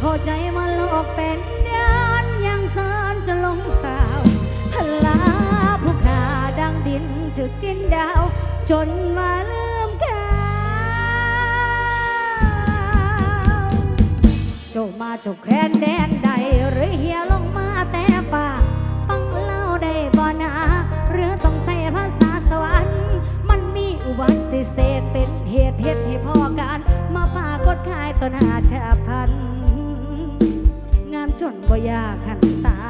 พอใจมาหลอกเป็นดานยังสารจะลงสาวพลาผู้ขาดังดินถึกกินดาว จนมาลืมเขาเจ้ามาจบแควนแดนใดหรือเหี่ยลงมาแต่ป่าฟังเล่าได้บ่นาหรือต้องใส่ภาษาสวรรค์ มันมีอุบัติเหตุเป็นเหตุเหตุให้พ่อการ มาปากดขายต้นหาชาพันงาน จนบ่ยากหันตา